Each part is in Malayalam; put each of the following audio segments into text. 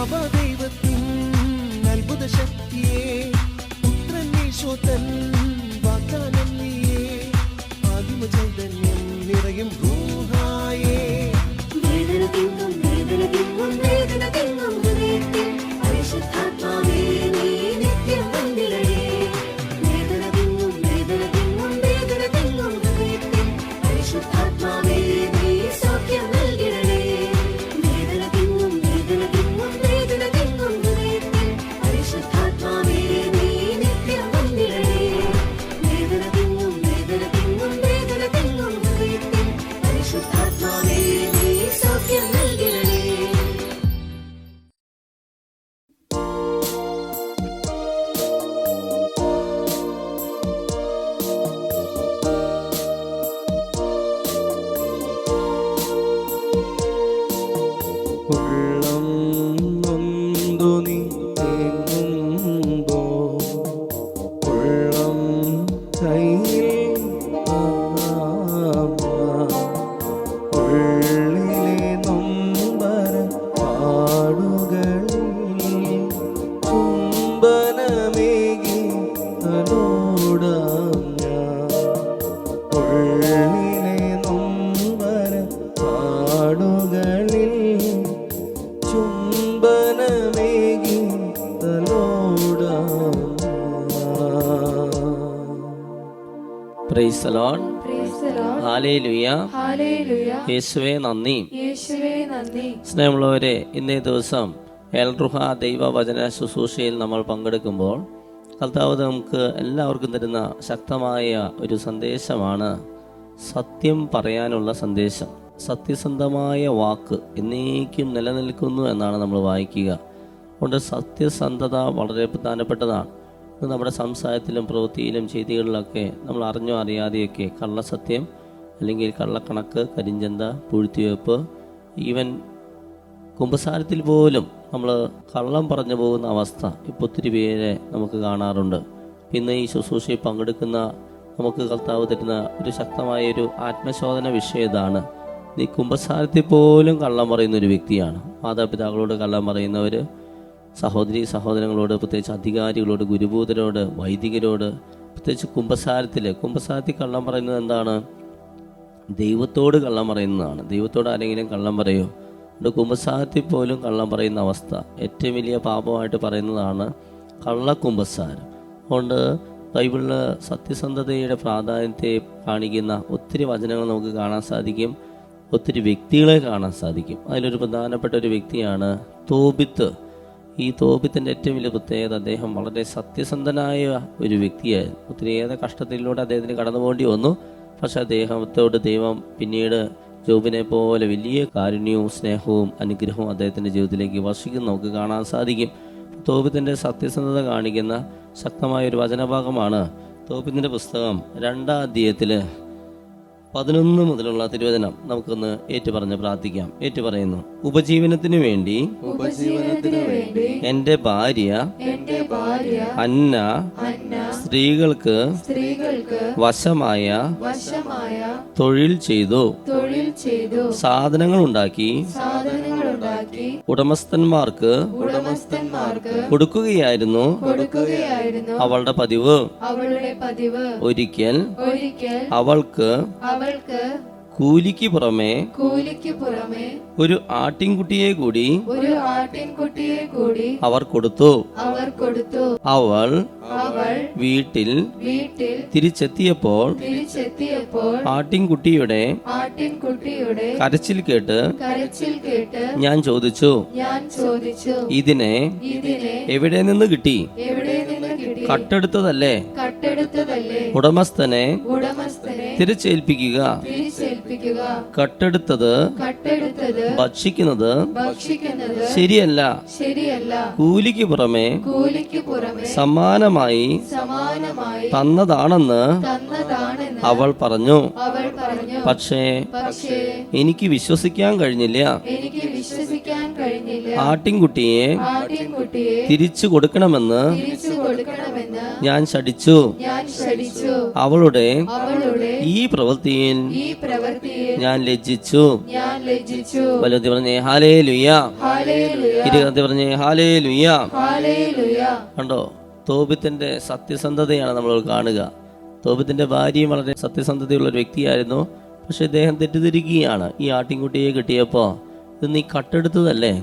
above യേശുവേ നന്ദി. സ്നേഹമുള്ളവരെ ഇന്നേ ദിവസം എൽറുഹ ദൈവവചന ശുശ്രൂഷയിൽ നമ്മൾ പങ്കെടുക്കുമ്പോൾ കർത്താവ് നമുക്ക് എല്ലാവർക്കും തരുന്ന ശക്തമായ ഒരു സന്ദേശമാണ് സത്യം പറയാനുള്ള സന്ദേശം. സത്യസന്ധമായ വാക്ക് എന്നേക്കും നിലനിൽക്കുന്നു എന്നാണ് നമ്മൾ വായിക്കുക. അതുകൊണ്ട് സത്യസന്ധത വളരെ പ്രധാനപ്പെട്ടതാണ്. ഇത് നമ്മുടെ സംസാരത്തിലും പ്രവൃത്തിയിലും ചെയ്തികളിലൊക്കെ നമ്മൾ അറിഞ്ഞോ അറിയാതെയൊക്കെ കള്ളസത്യം അല്ലെങ്കിൽ കള്ളക്കണക്ക് കരിഞ്ചന്ത പൂഴ്ത്തിവെപ്പ് ഈവൻ കുമ്പസാരത്തിൽ പോലും നമ്മൾ കള്ളം പറഞ്ഞു പോകുന്ന അവസ്ഥ ഇപ്പോൾ ഒത്തിരി പേരെ നമുക്ക് കാണാറുണ്ട്. ഇന്ന് ഈ ശുശ്രൂഷയിൽ പങ്കെടുക്കുന്ന നമുക്ക് കർത്താവ് തരുന്ന ഒരു ശക്തമായ ഒരു ആത്മശോധന വിഷയം ഇതാണ്. നീ കുമ്പസാരത്തിൽ പോലും കള്ളം പറയുന്ന ഒരു വ്യക്തിയാണ്. മാതാപിതാക്കളോട് കള്ളം പറയുന്നവർ സഹോദരി സഹോദരങ്ങളോട് പ്രത്യേകിച്ച് അധികാരികളോട് ഗുരുഭൂതരോട് വൈദികരോട് പ്രത്യേകിച്ച് കുമ്പസാരത്തിൽ കുമ്പസാരത്തിൽ കള്ളം പറയുന്നത് എന്താണ്? ദൈവത്തോട് കള്ളം പറയുന്നതാണ്. ദൈവത്തോട് ആരെങ്കിലും കള്ളം പറയോ? അതുകൊണ്ട് കുമ്പസാരത്തിൽ പോലും കള്ളം പറയുന്ന അവസ്ഥ. ഏറ്റവും വലിയ പാപമായിട്ട് പറയുന്നതാണ് കള്ളക്കുമ്പസാരം. അതുകൊണ്ട് ബൈബിളിൽ സത്യസന്ധതയുടെ പ്രാധാന്യത്തെ കാണിക്കുന്ന ഒത്തിരി വചനങ്ങൾ നമുക്ക് കാണാൻ സാധിക്കും. ഒത്തിരി വ്യക്തികളെ കാണാൻ സാധിക്കും. അതിലൊരു പ്രധാനപ്പെട്ട ഒരു വ്യക്തിയാണ് തോബിത്ത്. ഈ തോബിത്തിന്റെ ഏറ്റവും വലിയ പ്രത്യേകത അദ്ദേഹം വളരെ സത്യസന്ധനായ ഒരു വ്യക്തിയായിരുന്നു. ഒത്തിരിയേറെ കഷ്ടത്തിലൂടെ അദ്ദേഹത്തിന് കടന്നു പോകേണ്ടി വന്നു. പക്ഷെ അദ്ദേഹത്തോട് ദൈവം പിന്നീട് ജോബിനെ പോലെ വലിയ കാരുണ്യവും സ്നേഹവും അനുഗ്രഹവും അദ്ദേഹത്തിന്റെ ജീവിതത്തിലേക്ക് വർഷിക്കുന്ന. നമുക്ക് കാണാൻ സാധിക്കും. തോബിത്തിന്റെ സത്യസന്ധത കാണിക്കുന്ന ശക്തമായ ഒരു വചനഭാഗമാണ് തോബിത്തിന്റെ പുസ്തകം രണ്ടാം അധ്യായത്തിൽ പതിനൊന്ന് മുതലുള്ള തിരുവചനം. നമുക്കൊന്ന് ഏറ്റുപറഞ്ഞ് പ്രാർത്ഥിക്കാം. ഏറ്റുപറയുന്നു. ഉപജീവനത്തിനു വേണ്ടി ഉപജീവനത്തിനു വേണ്ടി എന്റെ ഭാര്യ എന്റെ ഭാര്യ അന്ന അന്ന സ്ത്രീകൾക്ക് സ്ത്രീകൾക്ക് വശമായ വശമായ തൊഴിൽ ചെയ്തു. തൊഴിൽ ചെയ്തു. സാധനങ്ങൾ ഉണ്ടാക്കി. സാധനങ്ങൾ ഉണ്ടാക്കി. ഉടമസ്ഥന്മാർക്ക് ഉടമസ്ഥന്മാർക്ക് കൊടുക്കുകയായിരുന്നു. കൊടുക്കുകയായിരുന്നു. അവളുടെ പതിവ്. അവളുടെ പതിവ്. ഒരിക്കൽ ഒരിക്കൽ അവൾക്ക് അവൾക്ക് കൂലിക്ക് പുറമേ കൂലിക്ക് പുറമേ ഒരു ആട്ടിൻകുട്ടിയെ കൂടി ഒരു ആട്ടിൻകുട്ടിയെ കൂടി അവർ കൊടുത്തു. അവർ കൊടുത്തു. അവൾ അവൾ വീട്ടിൽ വീട്ടിൽ തിരിച്ചെത്തിയപ്പോൾ തിരിച്ചെത്തിയപ്പോൾ ആട്ടിൻകുട്ടിയുടെ ആട്ടിൻകുട്ടിയുടെ കരച്ചിൽ കേട്ട് കരച്ചിൽ കേട്ട് ഞാൻ ചോദിച്ചു ഞാൻ ചോദിച്ചു ഇതിനെ ഇതിനെ എവിടെ നിന്ന് കിട്ടി? എവിടെ നിന്ന് കിട്ടി? കട്ടെടുത്തതല്ലേ. കട്ടെടുത്തതല്ലേ? ഉടമസ്ഥനെ ഉടമസ്ഥനെ തിരിച്ചേൽപ്പിക്കുക. തിരിച്ചേൽപ്പിക്കുക കട്ടെടുത്തത് കട്ടെടുത്തത് ഭക്ഷിക്കുന്നത് ഭക്ഷിക്കുന്നത് ശരിയല്ല. ശരിയല്ല. കൂലിക്ക് പുറമെ കൂലിക്ക് പുറമെ സമാനമായി സമാനമായി തന്നതാണെന്ന് തന്നതാണെന്ന് അവൾ പറഞ്ഞു. അവൾ പറഞ്ഞു. പക്ഷേ പക്ഷേ എനിക്ക് വിശ്വസിക്കാൻ കഴിഞ്ഞില്ല. എനിക്ക് വിശ്വസിക്കാൻ കഴിഞ്ഞില്ല. ആട്ടിൻകുട്ടിയെ ആട്ടിൻകുട്ടിയെ തിരിച്ചു കൊടുക്കണമെന്ന് തിരിച്ചു കൊടുക്കണമെന്ന് ഞാൻ ശടിച്ചു അവളുടെ ഈ പ്രവൃത്തിയിൽ ഞാൻ ലജ്ജിച്ചു. വലുതി പറഞ്ഞേ ഹാലേ ഹാലേലുയ. ഇരുകത്തി പറഞ്ഞേ ഹാലേ ഹാലേലുയ. കണ്ടോ? തോപിത്തിന്റെ സത്യസന്ധതയാണ് നമ്മൾ കാണുക. തോപിത്തിന്റെ ഭാര്യയും വളരെ സത്യസന്ധതയുള്ള ഒരു വ്യക്തിയായിരുന്നു. പക്ഷെ ഇദ്ദേഹം തെറ്റിദ്ധരിക്കുകയാണ്. ഈ ആട്ടിൻകുട്ടിയെ കിട്ടിയപ്പോൾ ഇത് നീ കട്ടെടുത്തതല്ലേ?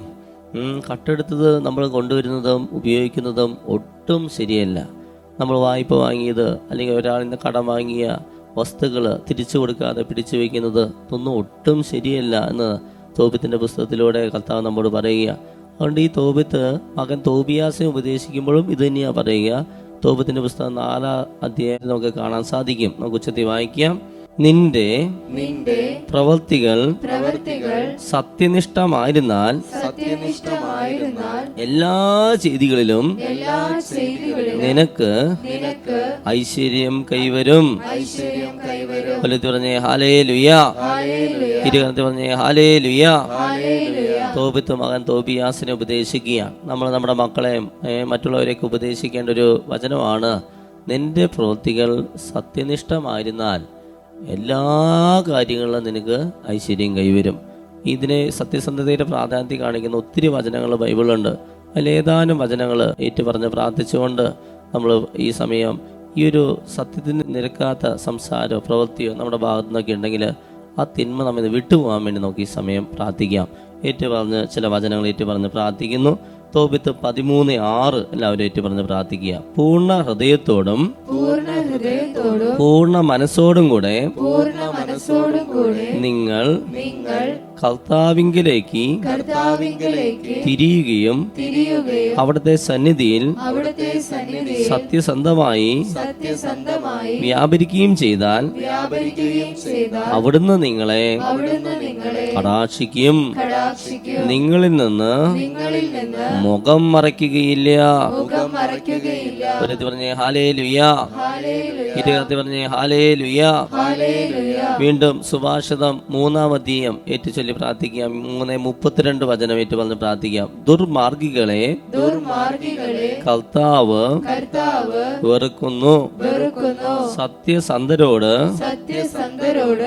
കട്ടെടുത്തത് നമ്മൾ കൊണ്ടുവരുന്നതും ഉപയോഗിക്കുന്നതും ഒട്ടും ശരിയല്ല. നമ്മൾ വായ്പ വാങ്ങിയത് അല്ലെങ്കിൽ ഒരാളിൽ നിന്ന് കടം വാങ്ങിയ വസ്തുക്കൾ തിരിച്ചു കൊടുക്കാതെ പിടിച്ചു വയ്ക്കുന്നത് ഇതൊന്നും ഒട്ടും ശരിയല്ല എന്ന് തോബിത്തിന്റെ പുസ്തകത്തിലൂടെ കർത്താവ് നമ്മോട് പറയുക. അതുകൊണ്ട് ഈ തോബിത്ത് മകൻ തോബിയാസിനെ ഉപദേശിക്കുമ്പോഴും ഇത് തന്നെയാണ് പറയുക. തോബത്തിന്റെ പുസ്തകം നാലാം അധ്യായം നമുക്ക് കാണാൻ സാധിക്കും. നമുക്ക് ഉച്ചത്തിൽ വായിക്കാം. നിന്റെ നിന്റെ പ്രവൃത്തികൾ പ്രവൃത്തികൾ സത്യനിഷ്ഠമായിരുന്നാൽ സത്യനിഷ്ഠമായിരുന്നാൽ എല്ലാ ചെയ്തികളിലും എല്ലാ ചെയ്തികളിലും നിനക്ക് നിനക്ക് ഐശ്വര്യം കൈവരും. ഐശ്വര്യം കൈവരും. കൊല്ലത്ത് പറഞ്ഞേ ഹാലേ ലുയ തിരുവനന്തപുരത്ത് പറഞ്ഞേ ഹാലേ ലുയ തോപിത്ത് മകൻ തോബിയാസിനെ ഉപദേശിക്കുകയാണ്. നമ്മൾ നമ്മുടെ മക്കളെ മറ്റുള്ളവരെയൊക്കെ ഉപദേശിക്കേണ്ട ഒരു വചനമാണ്. നിന്റെ പ്രവൃത്തികൾ സത്യനിഷ്ഠമായിരുന്നാൽ എല്ലാ കാര്യങ്ങളിലും നിനക്ക് ഐശ്വര്യം കൈവരും. ഇതിനെ സത്യസന്ധതയുടെ പ്രാധാന്യം കാണിക്കുന്ന ഒത്തിരി വചനങ്ങൾ ബൈബിളുണ്ട് അതിൽ ഏതാനും വചനങ്ങൾ ഏറ്റുപറഞ്ഞ് പ്രാർത്ഥിച്ചുകൊണ്ട് നമ്മൾ ഈ സമയം ഈ ഒരു സത്യത്തിന് നിരക്കാത്ത സംസാരമോ പ്രവൃത്തിയോ നമ്മുടെ ഭാഗത്തു നിന്നൊക്കെ ഉണ്ടെങ്കിൽ ആ തിന്മ നമ്മൾ വിട്ടുപോകാൻ വേണ്ടി നമുക്ക് ഈ സമയം പ്രാർത്ഥിക്കാം. ഏറ്റുപറഞ്ഞ് ചില വചനങ്ങൾ ഏറ്റുപറഞ്ഞ് പ്രാർത്ഥിക്കുന്നു. തോപിത്ത് പതിമൂന്ന് ആറ് എല്ലാവരും ഏറ്റു പറഞ്ഞ് പ്രാർത്ഥിക്കുക. പൂർണ ഹൃദയത്തോടും പൂർണ ഹൃദയത്തോടും പൂർണ മനസ്സോടും കൂടെ പൂർണ മനസ്സോടും കൂടെ നിങ്ങൾ നിങ്ങൾ കർത്താവിങ്കിലേക്ക് തിരിയുകയും അവിടുത്തെ സന്നിധിയിൽ സത്യസന്ധമായി വ്യാപരിക്കുകയും ചെയ്താൽ അവിടുന്ന് നിങ്ങളെ കടാക്ഷിക്കും. നിങ്ങളിൽ നിന്ന് മുഖം മറയ്ക്കുകയില്ല. പറഞ്ഞേ ഹാലേ ലുയ ഇരുപത്തി പറഞ്ഞേ ഹാലേ ലുയ വീണ്ടും സുഭാഷിതം മൂന്നാം അധ്യയം ഏറ്റുചൊല്ലി പ്രാർത്ഥിക്കാം. മൂന്ന് മുപ്പത്തിരണ്ട് വചനം ഏറ്റു പറഞ്ഞ് പ്രാർത്ഥിക്കാം. ദുർമാർഗികളെ കർത്താവ് വെറുക്കുന്നു. സത്യസന്ധരോട്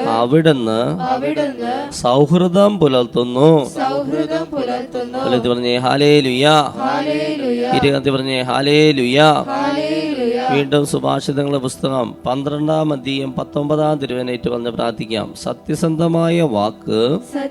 അവിടുന്ന് സൗഹൃദം പുലർത്തുന്നു. പറഞ്ഞേ ഹാലേ ലുയാ ഇരുകത്തി പറഞ്ഞേ ഹാലേ ലുയാ വീണ്ടും സുഭാഷിതങ്ങളുടെ പുസ്തകം പന്ത്രണ്ടാം അധ്യയം പത്തൊമ്പതാം തിരുവനേറ്റ് വന്ന് പ്രാർത്ഥിക്കാം. സത്യസന്ധമായ വാക്ക്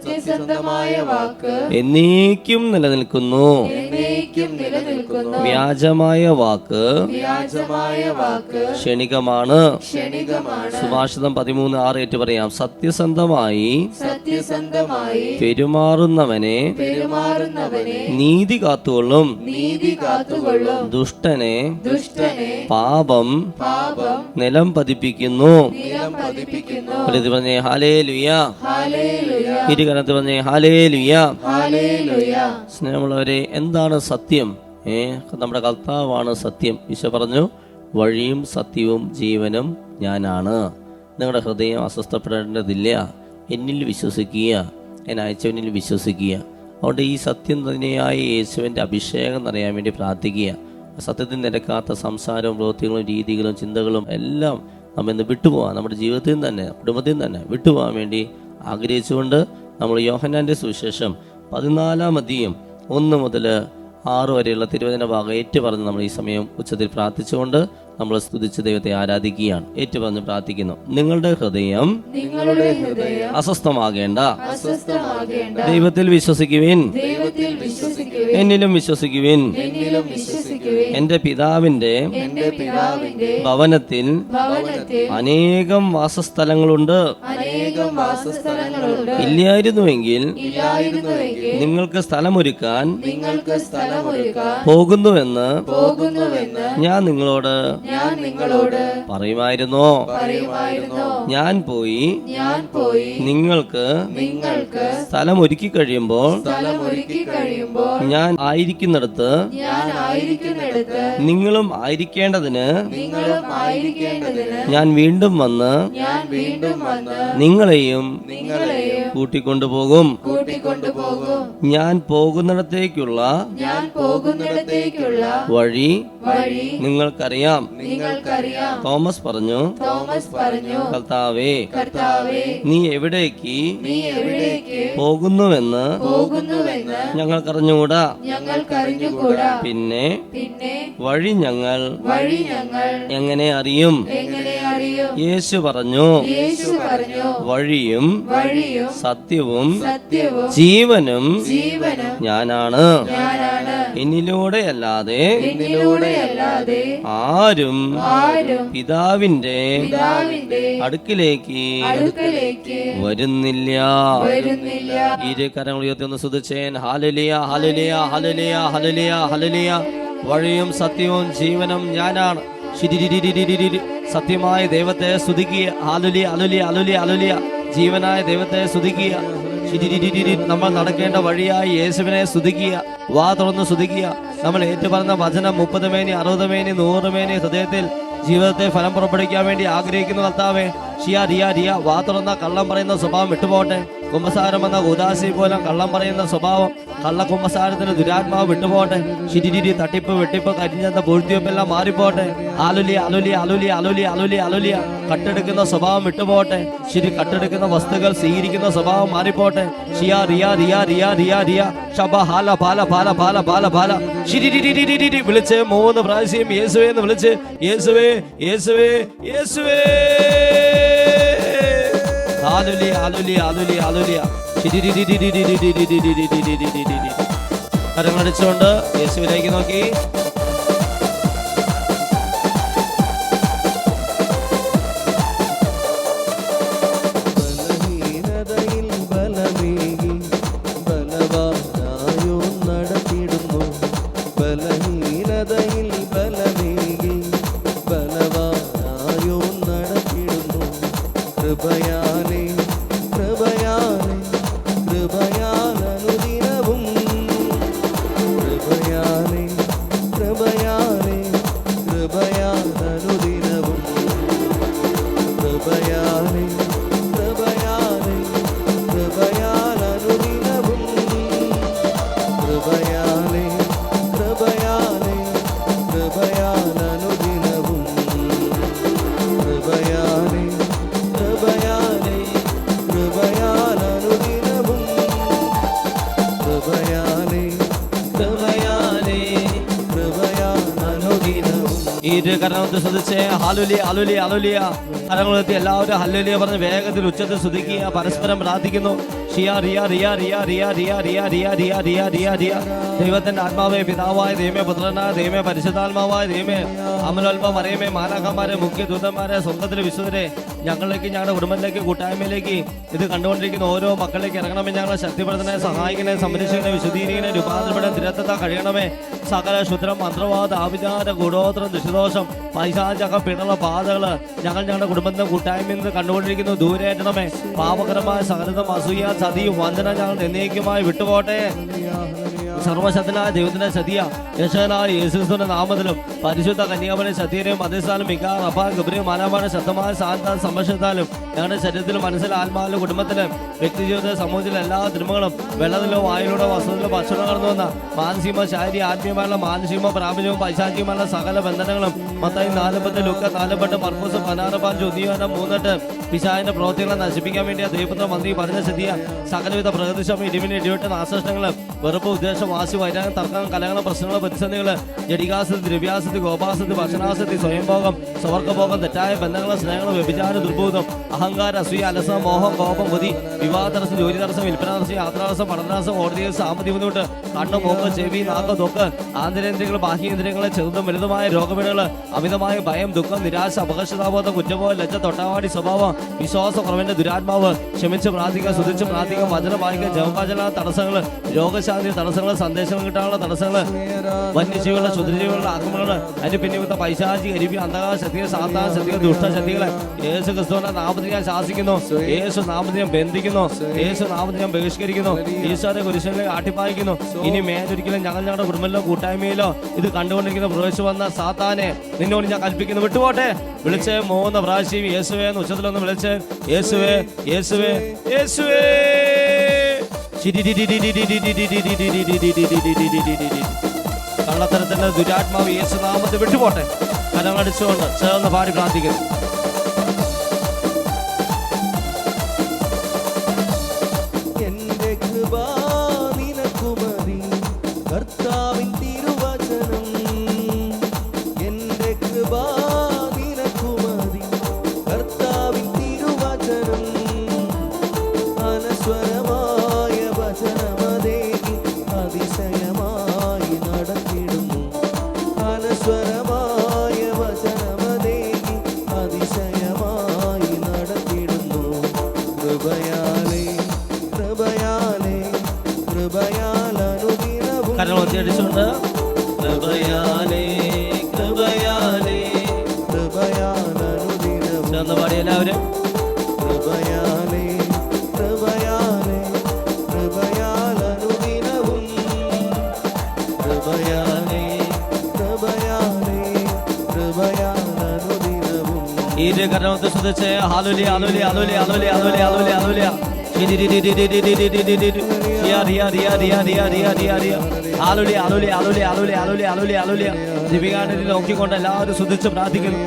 സത്യസന്ധമായ വാക്ക് എന്നേക്കും നിലനിൽക്കുന്നു. എന്നേക്കും നിലനിൽക്കുന്നു. വ്യാജമായ വാക്ക് വ്യാജമായ വാക്ക് ക്ഷണികമാണ്. ക്ഷണികമാണ്. സുഭാഷിതം പതിമൂന്ന് ആറ് ഏറ്റു പറയാം. സത്യസന്ധമായി സത്യസന്ധമായി പെരുമാറുന്നവനെ പെരുമാറുന്നവനെ നീതി കാത്തുകൊള്ളും. നീതി കാത്തുകൊള്ളും. ദുഷ്ടനെ ദുഷ്ടനെ പാപം പാപം നിലം പതിപ്പിക്കുന്നു. നിലം പതിപ്പിക്കുന്നു. പറഞ്ഞേ ഹാലേ ലുയ ഹാലേലുയ ഇരുകരത്ത് പറഞ്ഞേ ഹാലേ ലുയ സ്നേഹമുള്ളവരെ എന്താണ് സത്യം? ഏ നമ്മുടെ കർത്താവാണ് സത്യം. ഈശോ പറഞ്ഞു വഴിയും സത്യവും ജീവനും ഞാനാണ്. നിങ്ങളുടെ ഹൃദയം അസ്വസ്ഥപ്പെടേണ്ടതില്ല. എന്നിൽ വിശ്വസിക്കുക. എന്നെ അയച്ചവനിൽ വിശ്വസിക്കുക. അതുകൊണ്ട് ഈ സത്യം തന്നെയായ യേശുവിന്റെ അഭിഷേകം നിറയാൻ വേണ്ടി പ്രാർത്ഥിക്കുക. സത്യത്തിൽ നിരക്കാത്ത സംസാരവും പ്രവൃത്തികളും രീതികളും ചിന്തകളും എല്ലാം നമ്മൾ ഇന്ന് വിട്ടുപോകാൻ നമ്മുടെ ജീവിതത്തിൽ തന്നെ കുടുംബത്തിൽ തന്നെ വിട്ടുപോകാൻ വേണ്ടി ആഗ്രഹിച്ചുകൊണ്ട് നമ്മൾ യോഹനാന്റെ സുവിശേഷം പതിനാലാം അധ്യയം ഒന്ന് മുതൽ ആറ് വരെയുള്ള തിരുവചന ഭാഗം ഏറ്റുപറഞ്ഞ് നമ്മൾ ഈ സമയം ഉച്ചത്തിൽ പ്രാർത്ഥിച്ചുകൊണ്ട് നമ്മൾ സ്തുതിച്ച് ദൈവത്തെ ആരാധിക്കുകയാണ്. ഏറ്റുപറഞ്ഞ് പ്രാർത്ഥിക്കുന്നു. നിങ്ങളുടെ ഹൃദയം അസ്വസ്ഥമാകേണ്ട. ദൈവത്തിൽ വിശ്വസിക്കുവിൻ. എന്നിലും വിശ്വസിക്കുവിൻ. എന്റെ പിതാവിന്റെ എന്റെ പിതാവിന്റെ ഭവനത്തിൽ ഭവനത്തിൽ അനേകം വാസസ്ഥലങ്ങളുണ്ട്. ഇല്ലായിരുന്നുവെങ്കിൽ നിങ്ങൾക്ക് സ്ഥലമൊരുക്കാൻ പോകുന്നുവെന്ന് ഞാൻ നിങ്ങളോട് ഞാൻ നിങ്ങളോട് പറയുമായിരുന്നോ? പറയുമായിരുന്നു? ഞാൻ പോയി ഞാൻ പോയി നിങ്ങൾക്ക് നിങ്ങൾക്ക് സ്ഥലം ഒരുക്കി കഴിയുമ്പോൾ ഞാൻ ആയിരിക്കുന്നിടത്ത് നിങ്ങളും ആയിരിക്കേണ്ടതിന് ഞാൻ വീണ്ടും വന്ന് നിങ്ങളെയും കൂട്ടിക്കൊണ്ടുപോകും. കൂട്ടിക്കൊണ്ടുപോകും. ഞാൻ പോകുന്നിടത്തേക്കുള്ള ഞാൻ പോകുന്നിടത്തേക്കുള്ള വഴി വഴി നിങ്ങൾക്കറിയാം. നിങ്ങൾക്കറിയാം. തോമസ് പറഞ്ഞു തോമസ് പറഞ്ഞു കർത്താവേ കർത്താവേ നീ എവിടേക്ക് നീ എവിടേക്ക് പോകുന്നുവെന്ന് പോകുന്നുവെന്ന് ഞങ്ങൾക്കറിഞ്ഞുകൂടാ. ഞങ്ങൾക്കറിഞ്ഞുകൂടാ. പിന്നെ പിന്നെ വഴി ഞങ്ങൾ വഴി ഞങ്ങൾ എങ്ങനെ അറിയും? എങ്ങനെ അറിയും? യേശു പറഞ്ഞു യേശു പറഞ്ഞു വഴിയും വഴിയും സത്യവും ജീവനും ഞാനാണ്. എന്നിലൂടെയല്ലാതെ ആരും പിതാവിന്റെ അടുക്കിലേക്ക് വരുന്നില്ല. ഇരുകരങ്ങൾ ഉയർത്തി ഒന്ന് സുധിച്ചേൻ ഹലലിയ ഹലലിയ ഹലലിയ ഹലലിയ ഹലലിയ വഴിയും സത്യവും ജീവനും ഞാനാണ്. സത്യമായ ദൈവത്തെ സ്തുതിക്കുക. അലുലിയ അലുലിയ അലുലിയ അലുലിയ ജീവനായ ദൈവത്തെ സ്തുതിക്കുക. നമ്മൾ നടക്കേണ്ട വഴിയായി യേശുവിനെ സ്തുതിക്കുക. വാ തുറന്ന് സ്തുതിക്കുക. നമ്മൾ ഏറ്റുപറഞ്ഞ വചനം മുപ്പത് മേനി അറുപത് മേനി നൂറ് മേനി ഹൃദയത്തിൽ ജീവിതത്തെ ഫലം പുറപ്പെടുവിക്കാൻ വേണ്ടി ആഗ്രഹിക്കുന്ന കർത്താവേ ഷിയ റിയ റിയ വാ തുറന്ന കള്ളം പറയുന്ന സ്വഭാവം വിട്ടുപോകട്ടെ. കുമ്പസാരം വന്ന ഉദാസി പോലും കള്ളം പറയുന്ന സ്വഭാവം കള്ള കുമ്പസാരത്തിന് ദുരാത്മാവ് വിട്ടുപോകട്ടെ. ശിരിരി തട്ടിപ്പ് വെട്ടിപ്പ് കരിഞ്ഞെന്ന പൂഴ്ത്തിവെപ്പെല്ലാം മാറിപ്പോട്ടെ അലുലി അലുലി അലുലി അലുലി അലുലി അലുലിയ കട്ടെടുക്കുന്ന സ്വഭാവം വിട്ടുപോകട്ടെ. ശരി കട്ടെടുക്കുന്ന വസ്തുക്കൾ സ്വീകരിക്കുന്ന സ്വഭാവം മാറിപ്പോട്ടെ ഷിയ റിയാ റിയാ റിയാ റിയാ റിയ ഷബ ഹാല പാല പാല പാല പാല പാല. ശിരിരി വിളിച്ച് മൂന്ന് പ്രാവശ്യം യേശുവേ എന്ന് വിളിച്ച് യേശുവേ യേശുവേ യേശുവേ. ആലുലിയ ആലുലിയ ആലുലിയ ആലുലിയ കരങ്ങളടിച്ചുകൊണ്ട് യേശുവിലേക്ക് നോക്കി Yeah. ഇരു ശ്രദ്ധിച്ചേ ഹാലുലിയ അലുലിയ കരങ്ങളെത്തി എല്ലാവരും ഹല്ലുലിയ പറഞ്ഞ് വേഗത്തിൽ ഉച്ചത്തിൽ ശ്രദ്ധിക്കുക പരസ്പരം പ്രാർത്ഥിക്കുന്നു ഷിയാ റിയ റിയ റിയ റിയ റിയ റിയ റിയ റിയ റിയ റിയ റിയ ദൈവത്തിന്റെ ആത്മാവേ പിതാവായ ദൈവമേ പുത്രനായ ദൈവമേ പരിശുദ്ധാത്മാവായ ദൈവമേ അമലോത്മ മറിയമേ മാലാഖമാരെ മുഖ്യ ദൂതന്മാരെ സ്വന്തത്തിലെ വിശുദ്ധരെ ഞങ്ങളിലേക്ക് ഞങ്ങളുടെ കുടുംബത്തിലേക്ക് കൂട്ടായ്മയിലേക്ക് ഇത് കണ്ടുകൊണ്ടിരിക്കുന്ന ഓരോ മക്കളിലേക്ക് ഇറങ്ങണമേ. ഞങ്ങളെ ശക്തിപ്പെടുത്തണേ സഹായിക്കണേ സംരക്ഷിക്കണേ വിശുദ്ധീകരിക്കണേ രൂപാന്തരപ്പെടാൻ തിരത്തത്ത കഴിയണമേ. സകല ശുദ്രം മന്ത്രവാദ ആഭിചാര ഗുണോത്രം ദുഷിദോഷം പൈശാചക പിണള ബാധകൾ ഞങ്ങൾ ഞങ്ങളുടെ കുടുംബത്തെ കൂട്ടായ്മയിൽ നിന്ന് കണ്ടുകൊണ്ടിരിക്കുന്നു. ദൂരേറ്റണമേ പാപകരമായ സകലതും അസൂയ ചതിയും വന്ദന ഞങ്ങൾ എന്നേക്കുമായി വിട്ടുപോട്ടെ സർവശക്തനായ ദൈവത്തിന്റെ ശതിയ യശനായ യേശുക്രിസ്തുവിന്റെ നാമത്തിലും പരിശുദ്ധ കന്യാമനെ സത്യരെയും അതേസ്ഥാനം മികാർ അപ്പ ഗബ്രിയും മാലാമാണ് ശക്തമായ സാന്ത സംരക്ഷണത്താലും ഞങ്ങളുടെ ശരീരത്തിലും മനസ്സിലും ആത്മാവിലും കുടുംബത്തിലും വ്യക്തിജീവിത സമൂഹത്തിലെ എല്ലാ തിന്മകളും വെള്ളത്തിലോ വായുവിലോ വസ്തുവിലോ ഭക്ഷണം കടന്നു വന്ന മാനസികമോ ശാരീരിക ആത്മീയമായുള്ള മാനസികമോ പ്രാപഞ്ചവും പൈശാചികമായുള്ള സകല ബന്ധനങ്ങളും മത്തായി നാലുപത്തി ലുക്ക നാലുപെട്ട് മർക്കൂസ് പതിനാറ് പാഞ്ച് മൂന്നെട്ട് പിശാവിന്റെ പ്രവൃത്തികളെ നശിപ്പിക്കാൻ വേണ്ടി ദൈവത്തിന്റെ മന്ത്രി പറഞ്ഞ സ്ഥിതിയ സകലവിധ പ്രകൃതിശമ ഇടിവിന് ഇടിവിട്ട നാശനഷ്ടങ്ങൾ വെറുപ്പ് ഉദ്ദേശം വാശി വൈരാഗം തർക്കം കലഹങ്ങൾ പ്രശ്നങ്ങൾ പ്രതിസന്ധികൾ ജടികാസതി ദ്രവ്യാസതി ഗോപാസതി ഭക്ഷണാസതി സ്വയംഭോഗം സ്വർഗഭോഗം തെറ്റായ ബന്ധങ്ങൾ സ്നേഹങ്ങൾ വ്യഭിചാര ദുർബോധം അഹങ്കാര അസൂയ അലസം മോഹം കോപം മുതി വിവാഹ തടസ്സം ജോലി തടസ്സം വിൽപ്പന തടസ്സം യാത്രാതടസ്സം പഠനതടസ്സം കോടതി സാമ്പത്തിക ബുദ്ധിമുട്ട് കണ്ണ് മൂക്ക് ചെവി നാക്ക് തൊക്ക് ആന്തരേന്ദ്രിയങ്ങൾ ബാഹ്യേന്ദ്രിയങ്ങൾ ചെറുതും വലുതുമായ രോഗപീഠകൾ അമിതമായ ഭയം ദുഃഖം നിരാശ അപകർഷതാബോധം കുറ്റബോധം ലജ്ജ തൊട്ടാവാടി സ്വഭാവം വിശ്വാസ കുറവിന്റെ ദുരാത്മാവ് ക്ഷമിച്ച് പ്രാർത്ഥിക്കുക ശ്രദ്ധിച്ച് പ്രാർത്ഥിക്കുക വചനം വായിക്കുക ജവപാചന തടസ്സങ്ങൾ രോഗശാന്തി തടസ്സങ്ങൾ സന്ദേശങ്ങൾ കിട്ടാനുള്ള തടസ്സങ്ങൾ വന്യജീവികളുടെ ക്ഷുദ്രജീവികളുടെ ആക്രമണങ്ങൾ അതിന് പിന്നിവിത്ത പൈശാചി അരിപ്പി അന്ധകാര ശക്തികൾ സാത്താന ശക്തികൾ യേശു ക്രിസ്തുവിന്റെ നാമത്തിൽ ഞാൻ ശാസിക്കുന്നു. യേശു നാമത്തിൽ ഞാൻ ബന്ധിക്കുന്നു. യേശു നാമത്തിൽ ഞാൻ ബഹിഷ്കരിക്കുന്നു. ഈശോയുടെ കുരിശനിലേക്ക് ആട്ടിപ്പായിക്കുന്നു. ഇനി മേലൊരിക്കലും ഞങ്ങൾ ഞങ്ങളുടെ കുടുംബത്തിലോ കൂട്ടായ്മയിലോ ഇത് കണ്ടുകൊണ്ടിരിക്കുന്ന പ്രവേശിച്ചു വന്ന സാത്താനെ നിന്നോട് ഞാൻ കൽപ്പിക്കുന്നു. വിട്ടുപോട്ടെ. വിളിച്ച് മൂന്ന് പ്രാവശ്യം. യേശുവേ എന്ന് ഉച്ചത്തിലൊന്ന് വിളിച്ച്. യേശുവേ യേശുവേ യേശുവേ. കള്ളത്തരത്തിന്റെ ദുരാത്മാവ് യേശുനാമത്തെ വിട്ടുപോട്ടെ. കരങ്ങളടിച്ചുകൊണ്ട് ചേർന്ന് പാടി പ്രാർത്ഥിക്കുന്നു. ഒച്ച അടിച്ചുകൊണ്ട് കൃപയാലേ കൃപയാലേ. ചേർന്ന് പാടി എല്ലാവരും. കൃപയാലേ കൃപയാലേ കൃപയാലനുദിനവും. കൃപയാലേ കൃപയാലേ കൃപയാലനുദിനവും. ഈ ഒരു കരണത്തെ ശ്രദ്ധിച്ച് ആലോലി ആലോലി ആലോലി ആലോലി ആലോലി ആലോലി ആലോലിയ ിയ റിയ റിയ റിയ റിയ റിയ റിയ ആലുലി ആലുലി ആലുലി ആലുലി ആലുലി ആലുലി ആലുലി ദിവികാണിനെ നോക്കിക്കൊണ്ട് എല്ലാവരും ശ്രദ്ധിച്ച് പ്രാർത്ഥിക്കുന്നു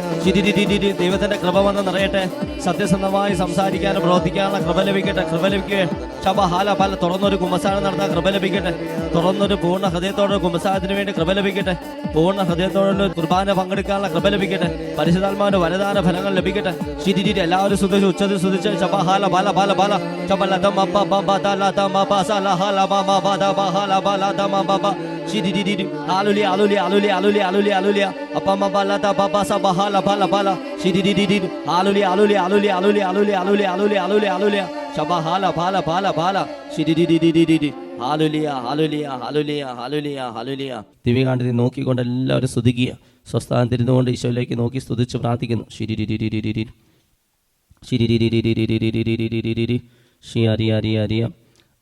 ദൈവത്തിന്റെ കൃപ വന്ന് നിറയട്ടെ. സത്യസന്ധമായി സംസാരിക്കാനും പ്രവർത്തിക്കാനുള്ള കൃപ ലഭിക്കട്ടെ കൃപ ലഭിക്കേ ശബ ഹാല പല തുറന്നൊരു കുമ്പസാരം നടത്താൻ കൃപ ലഭിക്കട്ടെ. തുറന്നൊരു പൂർണ ഹൃദയത്തോടെ കുമ്പസാരത്തിന് വേണ്ടി കൃപ ലഭിക്കട്ടെ. പൂർണ ഹൃദയത്തോടെ കുർബാന പങ്കെടുക്കാനുള്ള കൃപ ലഭിക്കട്ടെ പരിശുദ്ധാത്മാവിന്റെ വരദാന ഫലങ്ങൾ ലഭിക്കട്ടെ ശിരിരി എല്ലാവരും ശ്രദ്ധിച്ച് ഉച്ചത്തിൽ ശ്രദ്ധിച്ച് ശബ ഹാല ബാല ബാല ബാല ശബ ലത മബ ബബ ദ ലത മബ സ ല ഹ ല ബ മ ബ ദ ബ ഹ ല ബ ല ദ മ ബ ബ ശിരിരി ആലുലി ആലുലി ആലുലി ആലുലി ആലുലി ആലുലി അപ്പ മ ബ ല ദ ബ ബ സ ബ ഹ ല ബ ല ബ ല ശിരിരി ആലുലി ആലുലി ആലുലി ആലുലി ആലുലി ആലുലി ആലുലി ആലുലി ആലുലി ശബ ഹാല ബാല ബാല ബാല ശിരിരി ഹാലുലിയ ഹാലുലിയ നോക്കിക്കൊണ്ട് എല്ലാവരും സ്തുതിക്കുക. സ്വസ്ഥാനത്തിരുന്നുകൊണ്ട് ഈശോയിലേക്ക് നോക്കി സ്തുതിച്ച് പ്രാർത്ഥിക്കുന്നു.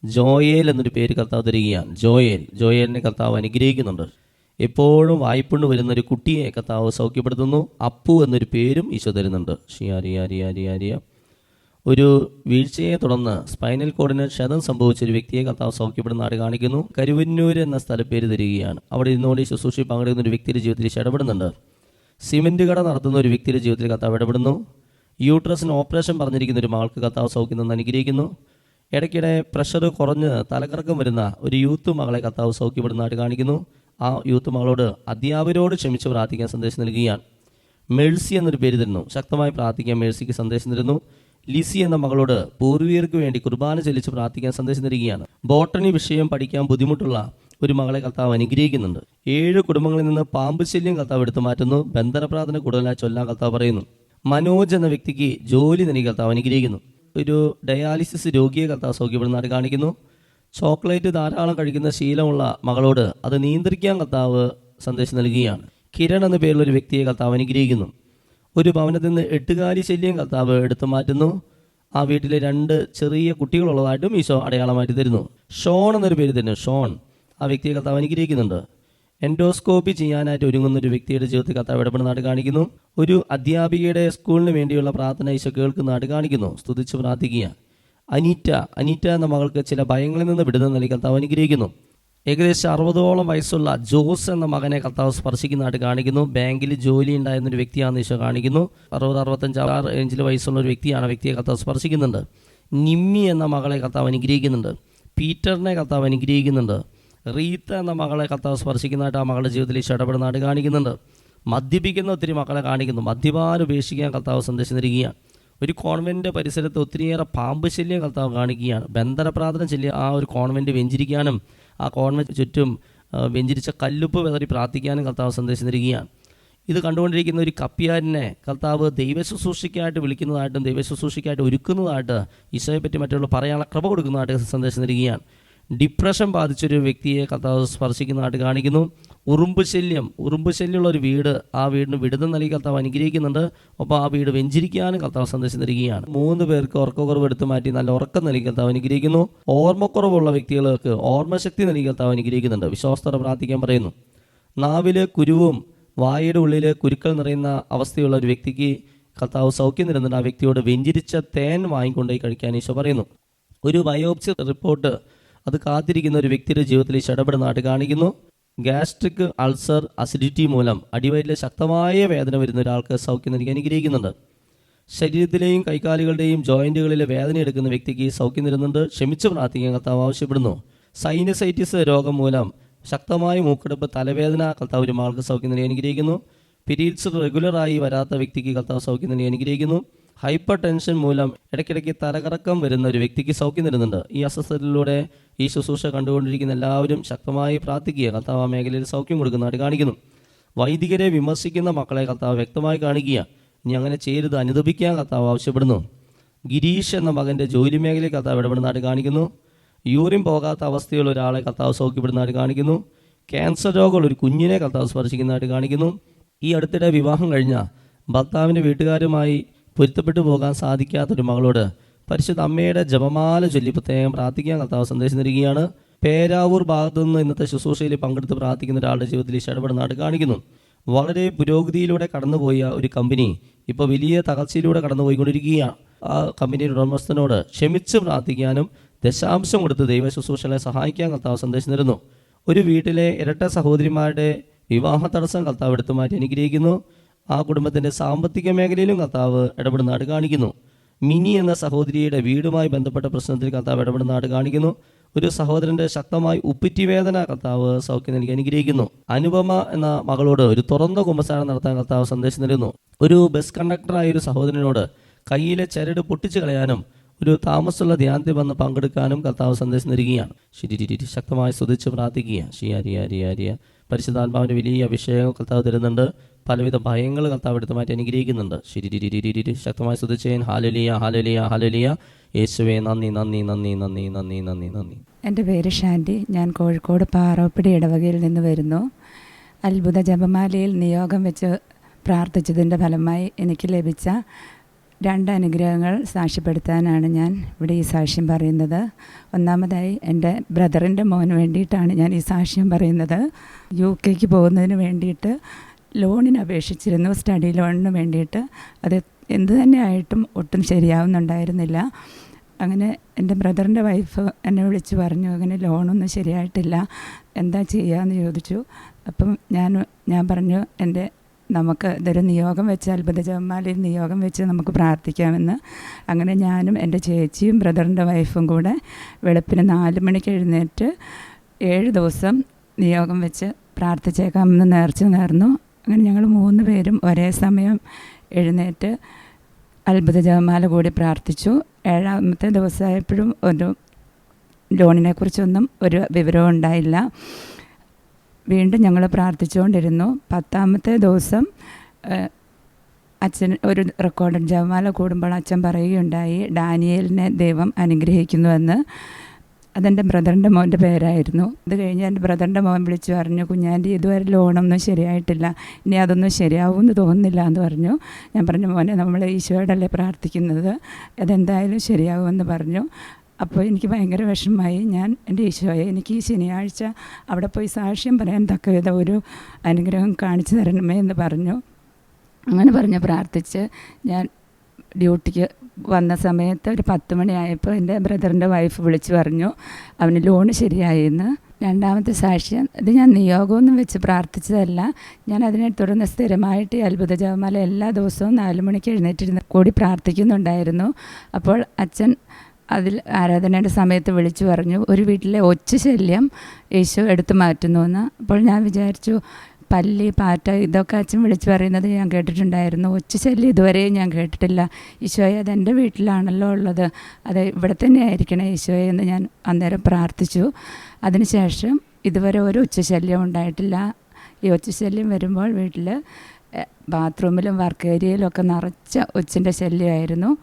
ജോയേൽ എന്നൊരു പേര് കർത്താവ് തരികയാണ് ജോയേൽ ജോയേലിനെ കർത്താവ് അനുഗ്രഹിക്കുന്നുണ്ട് എപ്പോഴും വായ്പുണ്ട് വരുന്ന ഒരു കുട്ടിയെ കർത്താവ് സൗഖ്യപ്പെടുത്തുന്നു അപ്പു എന്നൊരു പേരും ഈശോ തരുന്നുണ്ട് ഷിയാരിയാരിയാരിയാരിയ ഒരു വീഴ്ചയെ തുടർന്ന് സ്പൈനൽ കോഡിന് ക്ഷതം സംഭവിച്ച ഒരു വ്യക്തിയെ കർത്താവ് സൗഖ്യപ്പെടുന്നതായിട്ട് കാണിക്കുന്നു. കരുവന്നൂർ എന്ന സ്ഥലപ്പേര് തരികയാണ്. അവിടെ ഇരുന്നുകൊണ്ട് ശുശ്രൂഷി പങ്കെടുക്കുന്ന ഒരു വ്യക്തിയുടെ ജീവിതത്തിൽ ഇടപെടുന്നുണ്ട്. സിമെന്റ് കട നടത്തുന്ന ഒരു വ്യക്തിയുടെ ജീവിതത്തിൽ കർത്താവ് ഇടപെടുന്നു. യൂട്രസിന് ഓപ്പറേഷൻ പറഞ്ഞിരിക്കുന്ന ഒരു മകൾക്ക് കർത്താവ് സൗഖ്യം നിന്ന് അനുഗ്രഹിക്കുന്നു. ഇടയ്ക്കിടെ പ്രഷർ കുറഞ്ഞ് തലകറക്കം വരുന്ന ഒരു യൂത്ത് മകളെ കർത്താവ് സൗഖ്യപ്പെടുന്നതായിട്ട് കാണിക്കുന്നു. ആ യൂത്ത് മകളോട് അധ്യാപകരോട് ക്ഷമിച്ച് പ്രാർത്ഥിക്കാൻ സന്ദേശം നൽകുകയാണ്. മേഴ്സി എന്നൊരു പേര് തരുന്നു. ശക്തമായി പ്രാർത്ഥിക്കാൻ മേഴ്സിക്ക് സന്ദേശം തരുന്നു. ലിസി എന്ന മകളോട് പൂർവീകർക്ക് വേണ്ടി കുർബാന ചൊല്ലിച്ച് പ്രാർത്ഥിക്കാൻ സന്ദേശം തരികയാണ്. ബോട്ടണി വിഷയം പഠിക്കാൻ ബുദ്ധിമുട്ടുള്ള ഒരു മകളെ കർത്താവ് അനുഗ്രഹിക്കുന്നുണ്ട്. ഏഴ് കുടുംബങ്ങളിൽ നിന്ന് പാമ്പ് ശല്യം കർത്താവ് എടുത്തു മാറ്റുന്നു. ബന്ധന പ്രാർത്ഥന കൂടുതലായി ചൊല്ലാൻ കർത്താവ് പറയുന്നു. മനോജ് എന്ന വ്യക്തിക്ക് ജോലി നൽകി കർത്താവ് അനുഗ്രഹിക്കുന്നു. ഒരു ഡയാലിസിസ് രോഗിയെ കർത്താവ് സൗഖ്യപ്പെടുന്നതായിട്ട് കാണിക്കുന്നു. ചോക്ലേറ്റ് ധാരാളം കഴിക്കുന്ന ശീലമുള്ള മകളോട് അത് നിയന്ത്രിക്കാൻ കർത്താവ് സന്ദേശം നൽകുകയാണ്. കിരൺ എന്ന പേരിലൊരു വ്യക്തിയെ കർത്താവ് അനുഗ്രഹിക്കുന്നു. ഒരു ഭവനത്തിൽ നിന്ന് എട്ടുകാലി ശല്യം കർത്താവ് എടുത്തു മാറ്റുന്നു. ആ വീട്ടിലെ രണ്ട് ചെറിയ കുട്ടികളുള്ളതായിട്ടും ഈശോ അടയാളമായിട്ട് തരുന്നു. ഷോൺ എന്നൊരു പേര് തരുന്നു. ഷോൺ. ആ വ്യക്തിയെ കർത്താവ് അനുഗ്രഹിക്കുന്നുണ്ട്. എൻഡോസ്കോപ്പി ചെയ്യാനായിട്ട് ഒരുങ്ങുന്ന ഒരു വ്യക്തിയുടെ ജീവിതത്തിൽ കർത്താവ് ഇടപെടുന്നതായിട്ട് കാണിക്കുന്നു. ഒരു അധ്യാപികയുടെ സ്കൂളിന് വേണ്ടിയുള്ള പ്രാർത്ഥന ഈശോ കേൾക്കുന്നതായിട്ട് കാണിക്കുന്നു. സ്തുതിച്ച് പ്രാർത്ഥിക്കുക. അനീറ്റ അനീറ്റ എന്ന മകൾക്ക് ചില ഭയങ്ങളിൽ നിന്ന് വിടുന്ന നൽകി കർത്താവ് അനുഗ്രഹിക്കുന്നു. ഏകദേശം അറുപതോളം വയസ്സുള്ള ജോസ് എന്ന മകനെ കർത്താവ് സ്പർശിക്കുന്നതായിട്ട് കാണിക്കുന്നു. ബാങ്കിൽ ജോലി ഉണ്ടായിരുന്ന ഒരു വ്യക്തിയാണെന്ന് ഈശോ കാണിക്കുന്നു. അറുപത് അറുപത്തഞ്ച് ആറ് റേഞ്ചിൽ വയസ്സുള്ള ഒരു വ്യക്തിയാണ് വ്യക്തിയെ കർത്താവ് സ്പർശിക്കുന്നുണ്ട്. നിമ്മി എന്ന മകളെ കർത്താവ് അനുഗ്രഹിക്കുന്നുണ്ട്. പീറ്ററിനെ കർത്താവ് അനുഗ്രഹിക്കുന്നുണ്ട്. റീത്ത എന്ന മകളെ കർത്താവ് സ്പർശിക്കുന്നതായിട്ട് ആ മകളുടെ ജീവിതത്തിൽ ഈശോ ഇടപെടുന്നതായിട്ട് കാണിക്കുന്നുണ്ട്. മദ്യപിക്കുന്ന ഒത്തിരി മക്കളെ കാണിക്കുന്നു. മദ്യപാനം ഉപേക്ഷിക്കാൻ കർത്താവ് സന്ദേശം തരികയാണ് ഒരു കോൺവെന്റ് പരിസരത്ത് ഒത്തിരിയേറെ പാമ്പ് ശല്യം കർത്താവ് കാണിക്കുകയാണ്. ബന്ധനപ്രാർത്ഥന ശല്യം ആ ഒരു കോൺവെന്റ് വെഞ്ചിരിക്കാനും ആ കോൺവെ ചുറ്റും വെഞ്ചിരിച്ച കല്ലുപ്പ് വിതറി പ്രാർത്ഥിക്കാനും കർത്താവ് സന്ദേശം തരികയാണ് ഇത് കണ്ടുകൊണ്ടിരിക്കുന്ന ഒരു കപ്പിയാരനെ കർത്താവ് ദൈവശുശ്രൂഷയ്ക്കായിട്ട് വിളിക്കുന്നതായിട്ടും ദൈവശുശ്രൂഷയ്ക്കായിട്ട് ഒരുക്കുന്നതായിട്ട് ഈശോയെ പറ്റി മറ്റുള്ള പറയാനുള്ള കൃപ കൊടുക്കുന്നതായിട്ട് സന്ദേശം തരികയാണ് ഡിപ്രഷൻ ബാധിച്ചൊരു വ്യക്തിയെ കർത്താവ് സ്പർശിക്കുന്നതായിട്ട് കാണിക്കുന്നു. ഉറുമ്പ് ശല്യം. ഉറുമ്പ് ശല്യമുള്ള ഒരു വീട് ആ വീടിന് വിടുതൽ നൽകി കർത്താവ് അനുഗ്രഹിക്കുന്നുണ്ട്. അപ്പോൾ ആ വീട് വെഞ്ചിരിക്കാനും കർത്താവ് സന്ദേശം തരികയാണ്. മൂന്ന് പേർക്ക് ഉറക്കക്കുറവ് എടുത്തു മാറ്റി നല്ല ഉറക്കം നൽകി കർത്താവ് അനുഗ്രഹിക്കുന്നു. ഓർമ്മക്കുറവുള്ള വ്യക്തികൾക്ക് ഓർമ്മശക്തി നൽകി കർത്താവ് അനുഗ്രഹിക്കുന്നുണ്ട്. വിശ്വാസത്തോടെ പ്രാർത്ഥിക്കാൻ പറയുന്നു. നാവിലെ കുരുവും വായയുടെ ഉള്ളിൽ കുരുക്കൾ നിറയുന്ന അവസ്ഥയുള്ള ഒരു വ്യക്തിക്ക് കർത്താവ് സൗഖ്യം തരുന്നുണ്ട്. ആ വ്യക്തിയോട് വെഞ്ചിരിച്ച തേൻ വാങ്ങിക്കൊണ്ടുപോയി കഴിക്കാൻ ഈശോ പറയുന്നു. ഒരു ബയോപ്സി റിപ്പോർട്ട് അത് കാത്തിരിക്കുന്ന ഒരു വ്യക്തിയുടെ ജീവിതത്തിൽ ഈശോ ഇടപെടുന്നതായിട്ട് കാണിക്കുന്നു. ഗ്യാസ്ട്രിക് അൾസർ അസിഡിറ്റി മൂലം അടിവയറ്റിലെ ശക്തമായ വേദന വരുന്ന ഒരാൾക്ക് സൗഖ്യം നൽകി അനുഗ്രഹിക്കുന്നുണ്ട്. ശരീരത്തിലെയും കൈകാലുകളുടെയും ജോയിന്റുകളിലെ വേദന എടുക്കുന്ന വ്യക്തിക്ക് സൗഖ്യം തരുന്നുണ്ട്. ക്ഷമിച്ച് പ്രാർത്ഥിക്കാൻ കർത്താവ് ആവശ്യപ്പെടുന്നു. സൈനസൈറ്റിസ് രോഗം മൂലം ശക്തമായ മൂക്കെടുപ്പ് തലവേദന കർത്താവ് ഒരു ആൾക്ക് സൗഖ്യം നൽകി അനുഗ്രഹിക്കുന്നു. പിരീഡ്സ് റെഗുലറായി വരാത്ത വ്യക്തിക്ക് കർത്താവ് സൗഖ്യം നൽകി അനുഗ്രഹിക്കുന്നു. ഹൈപ്പർ ടെൻഷൻ മൂലം ഇടയ്ക്കിടയ്ക്ക് തലകറക്കം വരുന്ന ഒരു വ്യക്തിക്ക് സൗഖ്യം തരുന്നുണ്ട്. ഈ അസ്വസ്ഥതയിലൂടെ ഈ ശുശ്രൂഷ കണ്ടുകൊണ്ടിരിക്കുന്ന എല്ലാവരും ശക്തമായി പ്രാർത്ഥിക്കുക കർത്താവ് ആ മേഖലയിൽ സൗഖ്യം കൊടുക്കുന്നതായിട്ട് കാണിക്കുന്നു. വൈദികരെ വിമർശിക്കുന്ന മക്കളെ കർത്താവ് വ്യക്തമായി കാണിക്കുക ഇനി അങ്ങനെ ചെയ്യരുത് അനുദപിക്കാൻ കർത്താവ് ആവശ്യപ്പെടുന്നു. ഗിരീഷ് എന്ന മകന്റെ ജോലി മേഖലയിൽ കർത്താവ് ഇടപെടുന്നതായിട്ട് കാണിക്കുന്നു. യൂറിൻ പോകാത്ത അവസ്ഥയുള്ള ഒരാളെ കർത്താവ് സൗഖ്യപ്പെടുന്നതായിട്ട് കാണിക്കുന്നു. ക്യാൻസർ രോഗമുള്ള ഒരു കുഞ്ഞിനെ കർത്താവ് സ്പർശിക്കുന്നതായിട്ട് കാണിക്കുന്നു. ഈ അടുത്തിടെ വിവാഹം കഴിഞ്ഞ ഭർത്താവിന്റെ വീട്ടുകാരുമായി പൊരുത്തപ്പെട്ടു പോകാൻ സാധിക്കാത്തൊരു മകളോട് പരിശുദ്ധ അമ്മയുടെ ജപമാല ചൊല്ലി പ്രത്യേകം പ്രാർത്ഥിക്കാൻ കർത്താവ് സന്ദേശം തരികയാണ് പേരാവൂർ ഭാഗത്തു നിന്ന് ഇന്നത്തെ ശുശ്രൂഷയിൽ പങ്കെടുത്ത് പ്രാർത്ഥിക്കുന്ന ഒരാളുടെ ജീവിതത്തിൽ ഇഷ്ടപ്പെടുന്ന നാട് കാണിക്കുന്നു. വളരെ പുരോഗതിയിലൂടെ കടന്നുപോയ ഒരു കമ്പനി ഇപ്പോൾ വലിയ തകർച്ചയിലൂടെ കടന്നുപോയിക്കൊണ്ടിരിക്കുകയാണ്. ആ കമ്പനിയുടെ ഉടമസ്ഥനോട് ക്ഷമിച്ച് പ്രാർത്ഥിക്കാനും ദശാംശം കൊടുത്ത് ദൈവ ശുശ്രൂഷകളെ സഹായിക്കാൻ കർത്താവ് സന്ദേശം തരുന്നു. ഒരു വീട്ടിലെ ഇരട്ട സഹോദരിമാരുടെ വിവാഹ തടസ്സം കർത്താവ് എടുത്തു മാറ്റി അനുഗ്രഹിക്കുന്നു. ആ കുടുംബത്തിന്റെ സാമ്പത്തിക മേഖലയിലും കർത്താവ് ഇടപെടുന്നതായിട്ട് കാണിക്കുന്നു. മിനി എന്ന സഹോദരിയുടെ വീടുമായി ബന്ധപ്പെട്ട പ്രശ്നത്തിൽ കർത്താവ് ഇടപെടുന്നതായിട്ട് കാണിക്കുന്നു. ഒരു സഹോദരന്റെ ശക്തമായി ഉപ്പിറ്റി വേദന കർത്താവ് സൗഖ്യം നൽകി അനുഗ്രഹിക്കുന്നു. അനുപമ എന്ന മകളോട് ഒരു തുറന്ന കുമ്പസാരം നടത്താൻ കർത്താവ് സന്ദേശം നൽകുന്നു. ഒരു ബസ് കണ്ടക്ടറായ ഒരു സഹോദരനോട് കയ്യിലെ ചരട് പൊട്ടിച്ചു കളയാനും ഒരു താമസമുള്ള ധ്യാനത്തിൽ വന്ന് പങ്കെടുക്കാനും കർത്താവ് സന്ദേശം നൽകുകയാണ്. ശരി ശക്തമായി സ്തുതിച്ച് പ്രാർത്ഥിക്കുക അരിയാരിയ പരിശുദ്ധാത്മാവിന്റെ വലിയ അഭിഷേകം കർത്താവ് തരുന്നുണ്ട്. പലവിധ ഭയങ്ങൾ കർത്താവ് എടുത്ത് മാറ്റി അനുഗ്രഹിക്കുന്നുണ്ട്. ശരി ശക്തമായി സ്തുതിച്ചേൻ. ഹാലലിയ ഹാലലിയ ഹാലലിയ. യേശുവേ നന്ദി നന്ദി നന്ദി നന്ദി നന്ദി നന്ദി നന്ദി. എന്റെ പേര് ഷാൻഡി. ഞാൻ കോഴിക്കോട് പാറോപ്പിടി ഇടവകയിൽ നിന്ന് വരുന്നു. അത്ഭുത ജപമാലയിൽ നിയോഗം വെച്ച് പ്രാർത്ഥിച്ചതിന്റെ ഫലമായി എനിക്ക് ലഭിച്ച രണ്ട് അനുഗ്രഹങ്ങൾ സാക്ഷ്യപ്പെടുത്താനാണ് ഞാൻ ഇവിടെ ഈ സാക്ഷ്യം പറയുന്നത്. ഒന്നാമതായി എന്റെ ബ്രദറിന്റെ മോന് വേണ്ടിയിട്ടാണ് ഞാൻ ഈ സാക്ഷ്യം പറയുന്നത്. യു കെക്ക് പോകുന്നതിന് വേണ്ടിയിട്ട് ലോണിന് അപേക്ഷിച്ചിരുന്നു സ്റ്റഡി ലോണിന് വേണ്ടിയിട്ട്. അത് എന്ത് തന്നെ ആയിട്ടും ഒട്ടും ശരിയാവുന്നുണ്ടായിരുന്നില്ല. അങ്ങനെ എന്റെ ബ്രദറിന്റെ വൈഫ് എന്നെ വിളിച്ച് പറഞ്ഞു അങ്ങനെ ലോണൊന്നും ശരിയായിട്ടില്ല. എന്താ ചെയ്യാന്ന് ചോദിച്ചു. അപ്പം ഞാൻ ഞാൻ പറഞ്ഞു എന്റെ നമുക്ക് ഇതൊരു നിയോഗം വെച്ച് അത്ഭുത നിയോഗം വെച്ച് നമുക്ക് പ്രാർത്ഥിക്കാമെന്ന് അങ്ങനെ ഞാനും എന്റെ ചേച്ചിയും ബ്രദറിന്റെ വൈഫും കൂടെ വെളുപ്പിന് നാല് മണിക്ക് എഴുന്നേറ്റ് ഏഴ് ദിവസം നിയോഗം വെച്ച് പ്രാർത്ഥിച്ചേക്കാമെന്ന് നേർച്ച നേർന്നു. അങ്ങനെ ഞങ്ങൾ മൂന്ന് പേരും ഒരേ സമയം എഴുന്നേറ്റ് അത്ഭുത ജപമാല കൂടി പ്രാർത്ഥിച്ചു. ഏഴാമത്തെ ദിവസമായപ്പോഴും ഒരു ലോണിനെക്കുറിച്ചൊന്നും ഒരു വിവരവും ഉണ്ടായില്ല. വീണ്ടും ഞങ്ങൾ പ്രാർത്ഥിച്ചുകൊണ്ടിരുന്നു. പത്താമത്തെ ദിവസം അച്ഛൻ ഒരു റെക്കോർഡഡ് ജപമാല കൂടുമ്പോൾ അച്ഛൻ പറയുകയുണ്ടായി ഡാനിയലിനെ ദൈവം അനുഗ്രഹിക്കുന്നുവെന്ന്. അതെന്റെ ബ്രദറിന്റെ മോന്റെ പേരായിരുന്നു. അത് കഴിഞ്ഞ് എന്റെ ബ്രദറിന്റെ മോൻ വിളിച്ചു പറഞ്ഞു കുഞ്ഞാന്റെ ഇതുവരെ ലോണൊന്നും ശരിയായിട്ടില്ല. ഇനി അതൊന്നും ശരിയാവുമെന്ന് തോന്നുന്നില്ല എന്ന് പറഞ്ഞു. ഞാൻ പറഞ്ഞു മോനെ നമ്മൾ ഈശോയോടല്ലേ പ്രാർത്ഥിക്കുന്നത്. അതെന്തായാലും ശരിയാവുമെന്ന് പറഞ്ഞു. അപ്പോൾ എനിക്ക് ഭയങ്കര വിഷമമായി. ഞാൻ എന്റെ ഈശോയെ എനിക്ക് ഈ ശനിയാഴ്ച അവിടെ പോയി സാക്ഷ്യം പറയാൻ തക്ക വിധം ഒരു അനുഗ്രഹം കാണിച്ചു തരണമേ എന്ന് പറഞ്ഞു. അങ്ങനെ പറഞ്ഞ് പ്രാർത്ഥിച്ച് ഞാൻ ഡ്യൂട്ടിക്ക് വന്ന സമയത്ത് ഒരു പത്ത് മണിയായപ്പോൾ എന്റെ ബ്രദറിന്റെ വൈഫ് വിളിച്ചു പറഞ്ഞു അവന് ലോണ് ശരിയായെന്ന് രണ്ടാമത്തെ സാക്ഷ്യം ഇത് ഞാൻ നിയോഗമൊന്നും വെച്ച് പ്രാർത്ഥിച്ചതല്ല. ഞാൻ അതിനെ തുടർന്ന് സ്ഥിരമായിട്ട് ഈ അത്ഭുത ജപമാല എല്ലാ ദിവസവും നാല് മണിക്ക് എഴുന്നേറ്റിരുന്ന് കൂടി പ്രാർത്ഥിക്കുന്നുണ്ടായിരുന്നു. അപ്പോൾ അച്ഛൻ അതിൽ ആരാധനയുടെ സമയത്ത് വിളിച്ചു പറഞ്ഞു ഒരു വീട്ടിലെ ഒച്ച ശല്യം യേശു എടുത്തു മാറ്റുന്നുവെന്ന് അപ്പോൾ ഞാൻ വിചാരിച്ചു പല്ലി പാറ്റ ഇതൊക്കെ അച്ഛൻ വിളിച്ചു പറയുന്നത് ഞാൻ കേട്ടിട്ടുണ്ടായിരുന്നു. ഒച്ച ശല്യം ഇതുവരെയും ഞാൻ കേട്ടിട്ടില്ല. ഈശോയെ എന്റെ വീട്ടിലാണല്ലോ ഉള്ളത്. അത് ഇവിടെ തന്നെ ആയിരിക്കണം ഈശോയെ എന്ന് ഞാൻ അന്നേരം പ്രാർത്ഥിച്ചു. അതിനുശേഷം ഇതുവരെ ഒരു ഉച്ചശല്യം ഉണ്ടായിട്ടില്ല. ഈ ഒച്ചശല്യം വരുമ്പോൾ വീട്ടിൽ ബാത്റൂമിലും വർക്ക് ഏരിയയിലും ഒക്കെ നിറച്ച ഒച്ചിന്റെ ശല്യമായിരുന്നു.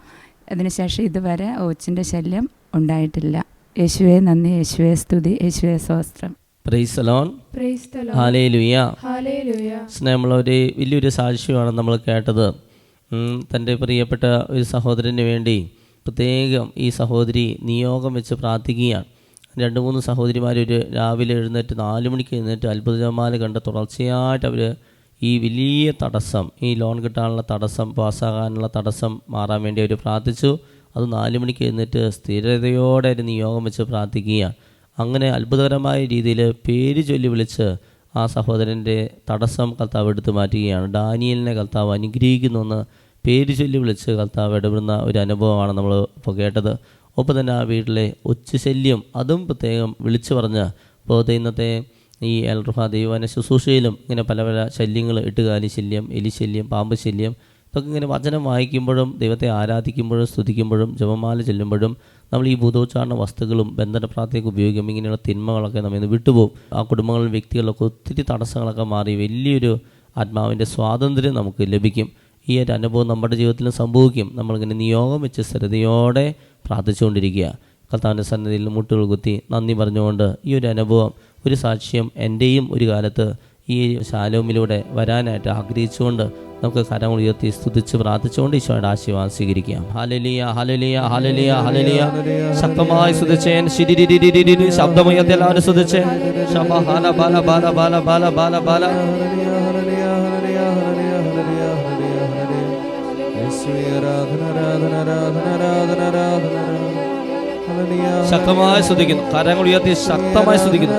അതിനുശേഷം ഇതുവരെ ഓച്ചിന്റെ ശല്യം ഉണ്ടായിട്ടില്ല. യേശുവെ നന്ദി. യേശുവെ സ്തുതി. യേശുവെ സ്വസ്ത്രം praise Lord Praise the Lord. ഹാലേ ലുയ്യ Hallelujah. സ്നേഹമുള്ള ഒരു വലിയൊരു സാക്ഷ്യമാണ് നമ്മൾ കേട്ടത്. തന്റെ പ്രിയപ്പെട്ട ഒരു സഹോദരന് വേണ്ടി പ്രത്യേകം ഈ സഹോദരി നിയോഗം വെച്ച് പ്രാർത്ഥിക്കുകയാണ്. രണ്ട് മൂന്ന് സഹോദരിമാർ ഒരു രാവിലെ എഴുന്നേറ്റ് നാല് മണിക്ക് എഴുന്നേറ്റ് അത്ഭുതജമാല കണ്ട് തുടർച്ചയായിട്ട് അവർ ഈ വലിയ തടസ്സം ഈ ലോൺ കിട്ടാനുള്ള തടസ്സം പാസ്സാകാനുള്ള തടസ്സം മാറാൻ വേണ്ടി അവർ പ്രാർത്ഥിച്ചു. അത് നാല് മണിക്ക് എഴുന്നേറ്റ് സ്ഥിരതയോടെ ഒരു നിയോഗം വെച്ച് പ്രാർത്ഥിക്കുകയാണ്. അങ്ങനെ അത്ഭുതകരമായ രീതിയിൽ പേര് ചൊല്ലി വിളിച്ച് ആ സഹോദരന്റെ തടസ്സം കർത്താവ് എടുത്തു മാറ്റുകയാണ്. ഡാനിയലിനെ കർത്താവ് അനുഗ്രഹിക്കുന്നുവെന്ന് പേര് ചൊല്ലി വിളിച്ച് കർത്താവ് ഇടപെടുന്ന ഒരു അനുഭവമാണ് നമ്മൾ ഇപ്പോൾ കേട്ടത്. ഒപ്പം തന്നെ ആ വീട്ടിലെ ഒച്ചുശല്യം അതും പ്രത്യേകം വിളിച്ചു പറഞ്ഞ് ഇപ്പോൾ ഇന്നത്തെ ഈ അൽറുഹ ദൈവാന ശുശ്രൂഷയിലും ഇങ്ങനെ പല പല ശല്യങ്ങൾ എട്ടുകാലി ശല്യം എലിശല്യം പാമ്പ് ശല്യം ഇതൊക്കെ ഇങ്ങനെ വചനം വായിക്കുമ്പോഴും ദൈവത്തെ ആരാധിക്കുമ്പോഴും സ്തുതിക്കുമ്പോഴും ജപമാല ചെല്ലുമ്പോഴും നമ്മൾ ഈ ഭൂതോച്ചാരണ വസ്തുക്കളും ബന്ധന പ്രാർത്ഥനയ്ക്ക് ഉപയോഗിക്കും ഇങ്ങനെയുള്ള തിന്മകളൊക്കെ നമ്മൾ ഇന്ന് വിട്ടുപോകും. ആ കുടുംബങ്ങളിൽ വ്യക്തികളിലൊക്കെ ഒത്തിരി തടസ്സങ്ങളൊക്കെ മാറി വലിയൊരു ആത്മാവിന്റെ സ്വാതന്ത്ര്യം നമുക്ക് ലഭിക്കും. ഈ ഒരു അനുഭവം നമ്മുടെ ജീവിതത്തിലും സംഭവിക്കും. നമ്മളിങ്ങനെ നിയോഗം വെച്ച് സ്ഥിരതയോടെ പ്രാർത്ഥിച്ചുകൊണ്ടിരിക്കുക. കർത്താവിന്റെ സന്നദ്ധിയിൽ മുട്ടുകൾ കുത്തി നന്ദി പറഞ്ഞുകൊണ്ട് ഈ ഒരു അനുഭവം ഒരു സാക്ഷ്യം എന്റെയും ഒരു കാലത്ത് ഈ ശാലോമിലൂടെ വരാനായിട്ട് ആഗ്രഹിച്ചുകൊണ്ട് നമുക്ക് കരം ഉയർത്തി സ്തുതിച്ച് പ്രാർത്ഥിച്ചുകൊണ്ട് ഈശോയുടെ ആശീർവാദം സ്വീകരിക്കാം. ഹലലിയ ഹലലിയ ഹലലിയ ഹലലിയ ശക്തമായി സ്തുതിച്ചേൻ. ശബ്ദമുയർത്തി എല്ലാവരും സ്തുതിച്ചേ ശബ ഹല ബല ബല ബല ബല ബല ബല. ശക്തമായി സ്തുതിക്കുന്നു കരങ്ങൾ ഉയർത്തി ശക്തമായി സ്തുതിക്കുന്നു